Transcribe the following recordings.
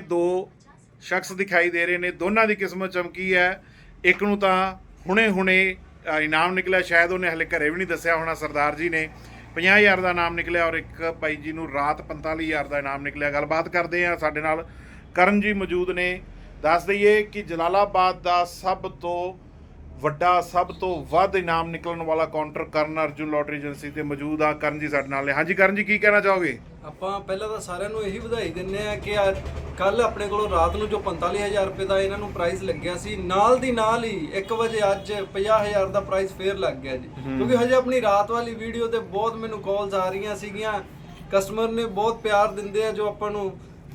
ਦੋ ਸ਼ਖਸ ਦਿਖਾਈ ਦੇ ਰਹੇ ਨੇ, ਦੋਨਾਂ ਦੀ ਕਿਸਮਤ ਚਮਕੀ ਹੈ। ਇੱਕ ਨੂੰ ਤਾਂ ਹੁਣੇ-ਹੁਣੇ ਇਨਾਮ ਨਿਕਲਿਆ, ਸ਼ਾਇਦ ਉਹਨੇ ਹਲੇ ਘਰੇ ਵੀ ਨਹੀਂ ਦੱਸਿਆ ਹੋਣਾ, ਸਰਦਾਰ ਜੀ ਨੇ। 50000 ਦਾ ਇਨਾਮ ਨਿਕਲਿਆ ਔਰ ਇੱਕ ਭਾਈ ਜੀ ਨੂੰ ਰਾਤ 45000 ਦਾ ਇਨਾਮ ਨਿਕਲਿਆ। ਗੱਲਬਾਤ ਕਰਦੇ ਆ ਸਾਡੇ ਨਾਲ। ਕਰਨ ਜੀ ਮੌਜੂਦ ਨੇ। ਦੱਸ ਦਈਏ ਕਿ ਜਲਾਲਾਬਾਦ ਦਾ ਸਭ ਤੋਂ ਵੱਡਾ ਸਭ ਤੋਂ ਵੱਧ ਇਨਾਮ ਨਿਕਲਣ ਵਾਲਾ ਕਾਊਂਟਰ ਕਰਨ ਅਰਜੁਨ ਲੋਟਰੀ ਏਜੰਸੀ ਤੇ ਮੌਜੂਦ ਆ। ਕਰਨ ਜੀ ਸਾਡੇ ਨਾਲ ਨੇ। ਹਾਂਜੀ ਕਰਨ ਜੀ ਕੀ ਕਹਿਣਾ ਚਾਹੋਗੇ? ਆਪਾਂ ਪਹਿਲਾਂ ਤਾਂ ਸਾਰਿਆਂ ਨੂੰ ਇਹੀ ਵਧਾਈ ਦਿੰਨੇ ਆ ਕਿ ਕੱਲ ਆਪਣੇ ਕੋਲੋਂ ਰਾਤ ਨੂੰ ਜੋ 45000 ਰੁਪਏ ਦਾ ਇਹਨਾਂ ਨੂੰ ਪ੍ਰਾਈਸ ਲੱਗਿਆ ਸੀ ਨਾਲ ਦੀ ਨਾਲ ਹੀ 1 ਵਜੇ ਅੱਜ 50000 ਦਾ ਪ੍ਰਾਈਸ ਫੇਰ ਲੱਗ ਗਿਆ ਜੀ। ਕਿਉਂਕਿ ਹਜੇ ਆਪਣੀ ਰਾਤ ਵਾਲੀ ਵੀਡੀਓ ਤੇ ਬਹੁਤ ਮੈਨੂੰ ਕਾਲਸ ਆ ਰਹੀਆਂ ਸੀਗੀਆਂ। ਕਸਟਮਰ ਨੇ ਬਹੁਤ ਪਿਆਰ ਦਿੰਦੇ ਆ ਜੋ ਆਪਾਂ ਨੂੰ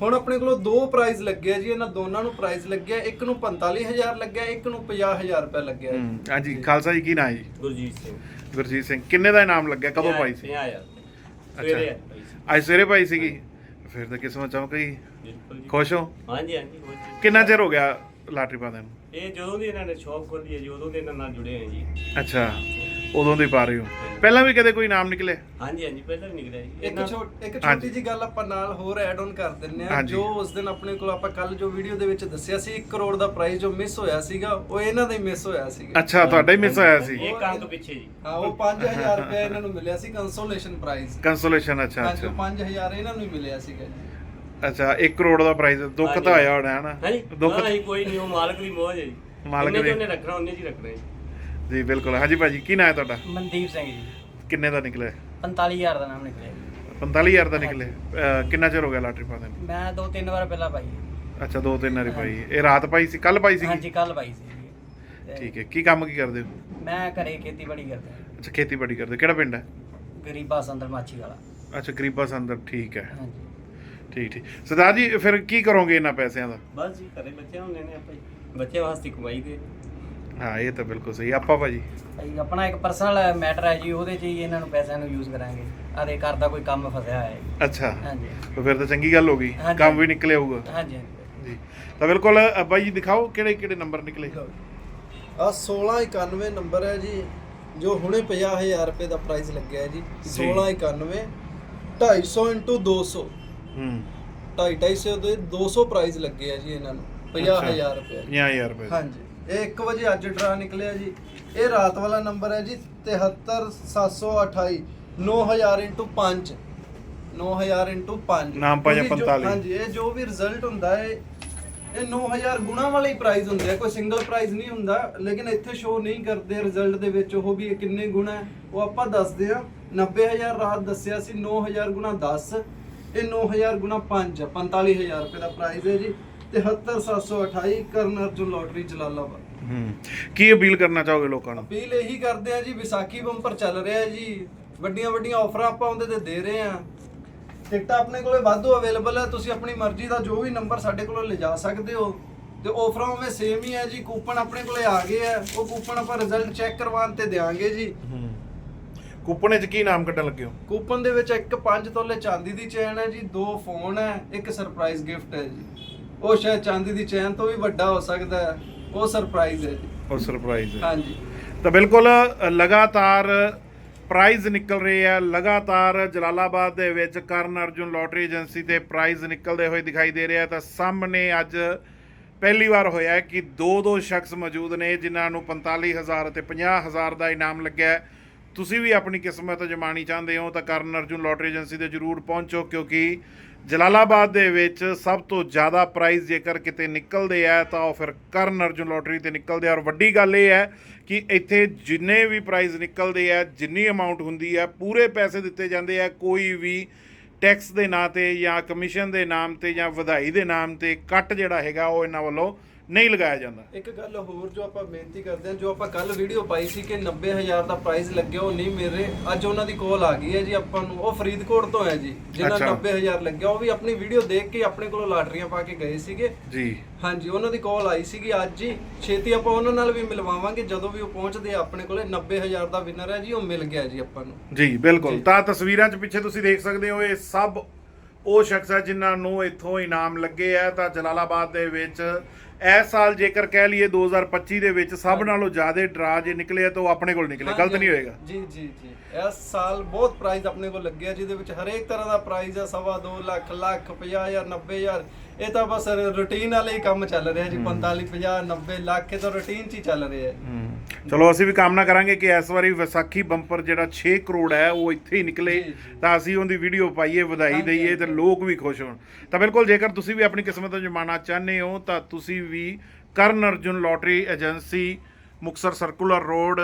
ਹੁਣ ਆਪਣੇ ਕੋਲੋਂ ਦੋ ਪ੍ਰਾਈਸ ਲੱਗੇ ਆ ਜੀ ਇਹਨਾਂ ਦੋਨਾਂ ਨੂੰ ਪ੍ਰਾਈਸ ਲੱਗਿਆ ਇੱਕ ਨੂੰ 45000 ਲੱਗਿਆ ਇੱਕ ਨੂੰ 50000 ਰੁਪਏ ਲੱਗਿਆ ਜੀ। ਹਮ, ਹਾਂਜੀ ਖਾਲਸਾ ਜੀ ਕੀ ਨਾਂ ਹੈ ਜੀ? ਗੁਰਜੀਤ ਸਿੰਘ। ਗੁਰਜੀਤ ਸਿੰਘ ਕਿੰਨੇ ਦਾ ਇਨਾਮ ਲੱਗਿਆ ਕਦੋਂ ਪਾਈ ਸੀ? 50000 ਸਵੇਰੇ ਪਾਈ ਸੀ। ਅੱਜ ਸਵੇਰੇ ਪਾਈ ਸੀਗੀ? ਫਿਰ ਤਾਂ ਕਿਸਮਤ ਚਮਕ ਗਈ ਬਿਲਕੁਲ ਜੀ। ਖੁਸ਼ ਹੋ? ਹਾਂਜੀ ਹਾਂਜੀ ਬਹੁਤ ਜੀ। ਕਿੰਨਾ ਚਿਰ ਹੋ ਗਿਆ ਲਾਟਰੀ ਪਾਉਂਦੇ ਨੂੰ? ਇਹ ਜਦੋਂ ਦੀ ਇਹਨਾਂ ਨੇ ਸ਼ੌਪ ਖੋਲੀ ਹੈ ਜੀ ਉਦੋਂ ਦੇ ਇਹਨਾਂ ਨਾਲ ਜੁੜੇ ਹੋਏ ਜੀ। ਅੱਛਾ। ਉਦੋਂ ਦੇ ਪਾ ਰਹੇ ਹੋ। ਪਹਿਲਾਂ ਵੀ ਕਦੇ ਕੋਈ ਇਨਾਮ ਨਿਕਲੇ ਹਾਂਜੀ ਹਾਂਜੀ ਪਹਿਲਾਂ ਵੀ ਨਿਕਲਿਆ ਜੀ। ਇੱਕ ਇਹਨਾਂ- ਛੋਟ ਇੱਕ। ਛੋਟੀ ਜੀ ਗੱਲ ਆਪਾਂ ਨਾਲ ਹੋਰ ਐਡ ਆਨ ਕਰ ਦਿੰਨੇ ਆ ਹਾਂਜੀ। ਜੋ ਉਸ ਦਿਨ ਆਪਣੇ ਕੋਲ ਆਪਾਂ ਕੱਲ ਜੋ ਵੀਡੀਓ ਦੇ ਵਿੱਚ ਦੱਸਿਆ ਸੀ 1 ਕਰੋੜ ਦਾ ਪ੍ਰਾਈਸ ਜੋ ਮਿਸ ਹੋਇਆ ਸੀਗਾ ਉਹ ਇਹਨਾਂ ਦਾ ਹੀ ਮਿਸ ਹੋਇਆ ਸੀਗਾ। ਅੱਛਾ ਤੁਹਾਡਾ ਹੀ ਮਿਸ ਹੋਇਆ ਸੀ। ਇੱਕ ਅੰਕ ਪਿੱਛੇ ਜੀ। ਹਾਂ ਉਹ 5000 ਰੁਪਏ ਇਹਨਾਂ ਨੂੰ ਮਿਲਿਆ ਸੀ ਕੰਸੋਲੇਸ਼ਨ ਪ੍ਰਾਈਸ ਕੰਸੋਲੇਸ਼ਨ ਅੱਛਾ ਅੱਛਾ। 5000 ਇਹਨਾਂ ਨੂੰ ਹੀ ਮਿਲਿਆ ਸੀਗਾ ਜੀ। ਅੱਛਾ 1 ਕਰੋੜ ਦਾ ਪ੍ਰਾਈਜ਼ ਦੁੱਖ ਹਾਂਜੀ। ਤਾਂ ਆਇਆ ਹੋਣਾ ਹੈ ਨਾ? ਹਾਂਜੀ। ਦੁੱਖ ਹਾਂ ਜੀ ਕੋਈ ਨਹੀਂ ਉਹ ਮਾਲਕ ਦੀ ਮੋਹ ਹੈ ਜੀ। ਮਾਲਕ ਜਿੰਨੇ ਦੀ- ਰੱਖਣਾ ਉਹਨੇ ਹੀ ਰੱਖਣਾ ਜੀ। ਜੀ ਬਿਲਕੁਲ। ਹਾਂਜੀ ਭਾਜੀ ਕੀ ਨਾਂ ਹੈ ਤੁਹਾਡਾ? ਮਨਦੀਪ ਸਿੰਘ ਜੀ। ਕਿੰਨੇ ਦਾ ਨਿਕਲਿਆ? 45000 ਦਾ ਨਾਮ ਨਿਕਲਿਆ ਜੀ। 45000 ਦਾ ਨਿਕਲੇ ਅਹ, ਕਿੰਨਾ ਚਿਰ ਹੋ ਗਿਆ ਲਾਟਰੀ ਪਾਉਂਦੇ ਨੂੰ? ਮੈਂ ਦੋ ਤਿੰਨ ਵਾਰ ਪਹਿਲਾਂ ਪਾਈ ਹੈ। ਅੱਛਾ ਦੋ ਤਿੰਨ ਵਾਰੀ ਪਾਈ ਇਹ ਰਾਤ ਪਾਈ ਸੀ ਕੱਲ ਪਾਈ ਸੀ ਹਾਂਜੀ ਕੱਲ ਪਾਈ ਸੀ ਜੀ। ਤੇ ਠੀਕ ਹੈ। ਕੀ ਕੰਮ ਕੀ ਕਰਦੇ ਹੋ? ਮੈਂ ਘਰੇ ਖੇਤੀਬਾੜੀ ਕਰਦਾ ਅੱਛਾ ਖੇਤੀਬਾੜੀ ਕਰਦੇ। ਕਿਹੜਾ ਪਿੰਡ ਹੈ? ਗਰੀਬਾ ਸੰਦਰ ਮਾਛੀ ਵਾਲਾ। ਅੱਛਾ ਗਰੀਬਾ ਸੰਦਰ ਠੀਕ ਹੈ। ਹਾਂਜੀ। ਠੀਕ ਠੀਕ। ਸਰਦਾਰ ਜੀ ਫਿਰ ਕੀ ਕਰੋਗੇ ਇਹਨਾਂ ਪੈਸਿਆਂ ਦਾ? ਬਸ ਜੀ ਘਰੇ ਬੱਚੇ ਹੁੰਦੇ ਨੇ ਆਪਾਂ ਬੱਚੇ ਵਾਸਤੇ ਕਮਾਈ ਦੇ। ਹਾਂ ਇਹ ਤਾਂ ਬਿਲਕੁਲ ਸਹੀ। ਆਪਾਂ ਭਾਜੀ? ਭਾਈ ਆਪਣਾ ਇੱਕ ਪਰਸਨਲ ਮੈਟਰ ਹੈ ਜੀ ਉਹਦੇ 'ਚ ਹੀ ਇਹਨਾਂ ਨੂੰ ਪੈਸਿਆਂ ਨੂੰ ਯੂਜ਼ ਕਰਾਂਗੇ। ਆਦੇ ਘਰ ਦਾ ਕੋਈ ਕੰਮ ਫਸਿਆ ਹੋਇਆ ਹੈ। ਅੱਛਾ। ਹਾਂਜੀ। ਤਾਂ ਫਿਰ ਤਾਂ ਚੰਗੀ ਗੱਲ ਹੋ ਗਈ। ਹਾਂਜੀ। ਕੰਮ ਵੀ ਨਿਕਲੇ ਹੋਊਗਾ। ਹਾਂਜੀ ਹਾਂਜੀ। ਜੀ। ਤਾਂ ਬਿਲਕੁਲ ਅ, ਬਾਈ ਜੀ ਦਿਖਾਓ ਕਿਹੜੇ ਕਿਹੜੇ ਨੰਬਰ ਨਿਕਲੇ। ਆ 1691 ਨੰਬਰ ਹੈ ਜੀ ਜੋ ਹੁਣੇ 50000 ਰੁਪਏ ਦਾ ਪ੍ਰਾਈਸ ਲੱਗਿਆ ਹੈ ਜੀ। 1691 250 200 ਹੂੰ। 250 ਦੇ 200 ਪ੍ਰਾਈਸ ਲੱਗੇ ਆ ਜੀ ਇਹਨਾਂ ਨੂੰ। 50000 ਰੁਪਏ। 50000 ਰੁਪਏ। ਹਾਂਜੀ। ਇਹ 1 ਵਜੇ ਅੱਜ ਡਰਾ ਨਿਕਲਿਆ ਜੀ। ਇਹ ਰਾਤ ਵਾਲਾ ਨੰਬਰ ਹੈ ਜੀ 73728 9000 5 9000 5 ਨਾਮ ਭਾਜਾ ਕਿਉਂਕਿ ਜੋ- 45 ਹਾਂਜੀ ਇਹ ਜੋ ਵੀ ਰਿਜ਼ਲਟ ਹੁੰਦਾ ਹੈ ਇਹ 9000 ਗੁਣਾ ਵਾਲੇ ਹੀ ਪ੍ਰਾਈਜ਼ ਹੁੰਦੇ ਆ ਕੋਈ ਸਿੰਗਲ ਪ੍ਰਾਈਜ਼ ਨਹੀਂ ਹੁੰਦਾ ਲੇਕਿਨ ਇੱਥੇ ਸ਼ੋ ਨਹੀਂ ਕਰਦੇ ਰਿਜ਼ਲਟ ਦੇ ਵਿੱਚ। ਉਹ ਵੀ ਕਿੰਨੇ ਗੁਣਾ ਹੈ ਉਹ ਆਪਾਂ ਦੱਸਦੇ ਆ 90000 ਰਾਤ ਦੱਸਿਆ ਸੀ 9000 ਗੁਣਾ 10 ਇਹ 9000 ਗੁਣਾ 5 45000 ਰੁਪਏ ਦਾ ਪ੍ਰਾਈਜ਼ ਹੈ ਜੀ। 73728 ਕਰਨ ਅਰਜੁਨ ਲੋਟਰੀ ਜਲਾਲਾਬਾਦ। ਹੂੰ। ਕੀ ਅਪੀਲ ਕਰਨਾ ਚਾਹੋਗੇ ਲੋਕਾਂ ਨੂੰ? ਅਪੀਲ ਇਹੀ ਕਰਦੇ ਆ ਜੀ ਵਿਸਾਖੀ ਬੰਪਰ ਚੱਲ ਰਿਹਾ ਜੀ। ਵੱਡੀਆਂ ਵੱਡੀਆਂ ਆਫਰਾਂ ਆਪਾਂ ਉਹਦੇ ਤੇ ਦੇ ਰਹੇ ਆ। ਟਿਕਟਾਂ ਆਪਣੇ ਕੋਲੇ ਵਾਧੂ ਅਵੇਲੇਬਲ ਹੈ ਤੁਸੀਂ ਆਪਣੀ ਮਰਜ਼ੀ ਦਾ ਜੋ ਵੀ ਨੰਬਰ ਸਾਡੇ ਕੋਲੋਂ ਲਿਜਾ ਸਕਦੇ ਹੋ। ਤੇ ਆਫਰਾਂ ਉਵੇਂ ਸੇਮ ਹੀ ਹੈ ਜੀ ਕੂਪਨ ਆਪਣੇ ਕੋਲੇ ਆ ਗਏ ਆ। ਉਹ ਕੂਪਨ ਆਪਾਂ ਰਿਜ਼ਲਟ ਚੈੱਕ ਕਰਵਾਉਣ ਤੇ ਦੇਾਂਗੇ ਜੀ। ਹੂੰ। ਕੂਪਨ ਵਿੱਚ ਕੀ ਨਾਮ ਕੱਢਣ ਲੱਗੇ ਹੋ? ਕੂਪਨ ਦੇ ਵਿੱਚ ਇੱਕ 5 ਤੋਲੇ ਚਾਂਦੀ ਦੀ ਚੈਨ ਹੈ ਜੀ ਦੋ ਫੋਨ ਹੈ ਇੱਕ ਸਰਪ੍ਰਾਈਜ਼ ਗਿਫਟ ਹੈ ਜੀ। ਉਹ ਸ਼ਾਇਦ ਚਾਂਦੀ ਦੀ ਚੈਨ ਤੋਂ ਵੀ ਵੱਡਾ ਹੋ ਸਕਦਾ ਹੈ। ਉਹ ਸਰਪ੍ਰਾਈਜ਼ ਹੈ ਜੀ। ਉਹ ਸਰਪ੍ਰਾਈਜ਼ ਹੈ। ਹਾਂਜੀ। ਤਾਂ ਬਿਲਕੁਲ ਲਗਾਤਾਰ ਪ੍ਰਾਈਜ਼ ਨਿਕਲ ਰਹੇ ਆ। ਲਗਾਤਾਰ ਜਲਾਲਾਬਾਦ ਦੇ ਵਿੱਚ ਕਰਨ ਅਰਜੁਨ ਲੋਟਰੀ ਏਜੰਸੀ ਤੇ ਪ੍ਰਾਈਜ਼ ਨਿਕਲਦੇ ਹੋਏ ਦਿਖਾਈ ਦੇ ਰਿਹਾ ਤਾਂ ਸਾਹਮਣੇ ਅੱਜ ਪਹਿਲੀ ਵਾਰ ਹੋਇਆ ਕਿ ਦੋ ਦੋ ਸ਼ਖਸ ਮੌਜੂਦ ਨੇ ਜਿਨ੍ਹਾਂ ਨੂੰ 45000 ਅਤੇ 50000 ਦਾ ਇਨਾਮ ਲੱਗਿਆ ਹੈ। ਤੁਸੀਂ ਵੀ ਆਪਣੀ ਕਿਸਮਤ ਜਮਾਣੀ ਚਾਹੁੰਦੇ ਹੋ ਤਾਂ ਕਰਨ ਅਰਜੁਨ ਲੋਟਰੀ ਏਜੰਸੀ ਤੇ ਜਰੂਰ ਪਹੁੰਚੋ ਕਿਉਂਕਿ ਜਲਾਲਾਬਾਦ ਦੇ ਵਿੱਚ ਸਭ ਤੋਂ ਜ਼ਿਆਦਾ ਪ੍ਰਾਈਜ਼ ਜੇਕਰ ਕਿਤੇ ਨਿਕਲਦੇ ਆ ਤਾਂ ਉਹ ਫਿਰ ਕਰਨ ਅਰਜੁਨ ਲੋਟਰੀ ਤੇ ਨਿਕਲਦੇ ਆ। ਔਰ ਵੱਡੀ ਗੱਲ ਇਹ ਹੈ ਕਿ ਇੱਥੇ ਜਿੰਨੇ ਵੀ ਪ੍ਰਾਈਜ਼ ਨਿਕਲਦੇ ਆ, ਜਿੰਨੀ ਅਮਾਉਂਟ ਹੁੰਦੀ ਹੈ ਪੂਰੇ ਪੈਸੇ ਦਿੱਤੇ ਜਾਂਦੇ ਆ। ਕੋਈ ਵੀ ਟੈਕਸ ਦੇ ਨਾਂ ਤੇ ਜਾਂ ਕਮਿਸ਼ਨ ਦੇ ਨਾਮ ਤੇ ਜਾਂ ਵਧਾਈ ਦੇ ਨਾਮ ਤੇ ਕੱਟ ਜਿਹੜਾ ਹੈਗਾ ਉਹ ਇਹਨਾਂ ਵੱਲੋਂ ਨਹੀਂ ਲਗਾਇਆ ਜਾਂਦਾ। ਇੱਕ ਗੱਲ ਹੋਰ ਜੋ ਆਪਾਂ ਬੇਨਤੀ ਕਰਦੇ ਹਾਂ ਜੋ ਆਪਾਂ ਕੱਲ ਵੀਡੀਓ ਪਾਈ ਸੀ ਕਿ 90000 ਦਾ ਪ੍ਰਾਈਸ ਲੱਗਿਆ ਉਹ ਨਹੀਂ ਮਿਲ ਰਹੇ। ਅੱਜ ਉਹਨਾਂ ਦੀ ਕਾਲ ਆ ਗਈ ਹੈ ਜੀ ਆਪਾਂ ਨੂੰ। ਉਹ ਫਰੀਦਕੋਟ ਤੋਂ ਹੈ ਜੀ। ਜਿਹਨਾਂ ਅੱਛਾ। 90000 ਲੱਗਿਆ ਉਹ ਵੀ ਆਪਣੀ ਵੀਡੀਓ ਦੇਖ ਕੇ ਆਪਣੇ ਕੋਲੋਂ ਲਾਟਰੀਆਂ ਪਾ ਕੇ ਗਏ ਸੀਗੇ। ਜੀ। ਹਾਂਜੀ ਉਹਨਾਂ ਦੀ ਕਾਲ ਆਈ ਸੀਗੀ। ਅੱਜ ਹੀ ਛੇਤੀ ਆਪਾਂ ਉਹਨਾਂ ਨਾਲ ਵੀ ਮਿਲਵਾਵਾਂਗੇ। ਜਦੋਂ ਵੀ ਉਹ ਪਹੁੰਚਦੇ ਆ ਆਪਣੇ ਕੋਲੇ 90000 ਦਾ ਵਿਨਰ ਹੈ ਜੀ ਉਹ ਮਿਲ ਗਿਆ ਜੀ ਆਪਾਂ ਨੂੰ। ਜੀ ਬਿਲਕੁਲ। ਤਾਂ ਤਸਵੀਰਾਂ 'ਚ ਪਿੱਛੇ ਤੁਸੀਂ ਦੇਖ ਸਕਦੇ ਹੋ ਇਹ ਸਭ ਉਹ ਸ਼ਖਸ ਹੈ ਜਿਨ੍ਹਾਂ ਨੂੰ ਇੱਥੋਂ ਇਨਾਮ ਲੱਗੇ ਆ। ਤਾਂ ਜਲਾਲਾਬਾਦ ਦੇ ਵਿੱਚ ਇਸ ਸਾਲ ਜੇਕਰ ਕਹਿ ਲਈਏ 2025 ਦੇ ਵਿੱਚ ਸਭ ਨਾਲੋਂ ਜ਼ਿਆਦਾ ਡਰਾ ਜੇ ਨਿਕਲੇ ਆ ਤਾਂ ਉਹ ਆਪਣੇ ਕੋਲ ਨਿਕਲੇ ਗਲਤ ਨਹੀਂ ਹੋਏਗਾ। ਜੀ ਜੀ ਜੀ। ਇਸ ਸਾਲ ਬਹੁਤ ਪ੍ਰਾਈਜ਼ ਆਪਣੇ ਕੋਲ ਲੱਗਿਆ ਜਿਹਦੇ ਵਿੱਚ ਹਰੇਕ ਤਰ੍ਹਾਂ ਦਾ ਪ੍ਰਾਈਜ਼ ਹੈ ਸਵਾ ਦੋ ਲੱਖ ਲੱਖ 50000 90000 ਇਹ ਤਾਂ ਬਸ ਰੂਟੀਨ ਵਾਲੇ ਹੀ ਕੰਮ ਚੱਲ ਰਿਹਾ ਜੀ 45 50 90 ਲੱਖ ਇਹ ਤਾਂ ਰੂਟੀਨ 'ਚ ਹੀ ਚੱਲ ਰਿਹਾ ਹੈ। ਚਲੋ ਅਸੀਂ ਵੀ ਕਾਮਨਾ ਕਰਾਂਗੇ ਕਿ ਇਸ ਵਾਰੀ ਵਿਸਾਖੀ ਬੰਪਰ ਜਿਹੜਾ 6 ਕਰੋੜ ਹੈ ਉਹ ਇੱਥੇ ਹੀ ਨਿਕਲੇ। ਜੀ, ਜੀ। ਤਾਂ ਅਸੀਂ ਉਹਦੀ ਵੀਡੀਓ ਪਾਈਏ ਵਧਾਈ ਦਈਏ ਤੇ। ਲੋਕ ਵੀ ਖੁਸ਼ ਹੋਣ। ਤਾਂ ਬਿਲਕੁਲ ਜੇਕਰ ਤੁਸੀਂ ਵੀ ਆਪਣੀ ਕਿਸਮਤ ਅਜਮਾਉਣਾ ਚਾਹੁੰਦੇ ਹੋ ਤਾਂ ਤੁਸੀਂ ਵੀ Karan Arjun lottery agency, Muktsar circular road,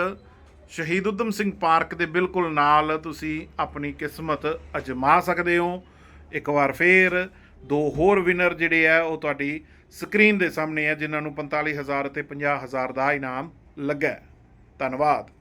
Shaheed Udham Singh park ਦੇ ਬਿਲਕੁਲ ਨਾਲ ਤੁਸੀਂ ਆਪਣੀ ਕਿਸਮਤ ਅਜਮਾ ਸਕਦੇ ਹੋ। ਇੱਕ ਵਾਰ ਫੇਰ ਦੋ ਹੋਰ ਵਿਨਰ ਜਿਹੜੇ ਆ, ਉਹ ਤੁਹਾਡੀ ਸਕਰੀਨ ਦੇ ਸਾਹਮਣੇ ਆ, ਜਿਨ੍ਹਾਂ ਨੂੰ 45000 ਤੇ 50000 ਦਾ ਇਨਾਮ ਲੱਗਾ ਧੰਨਵਾਦ।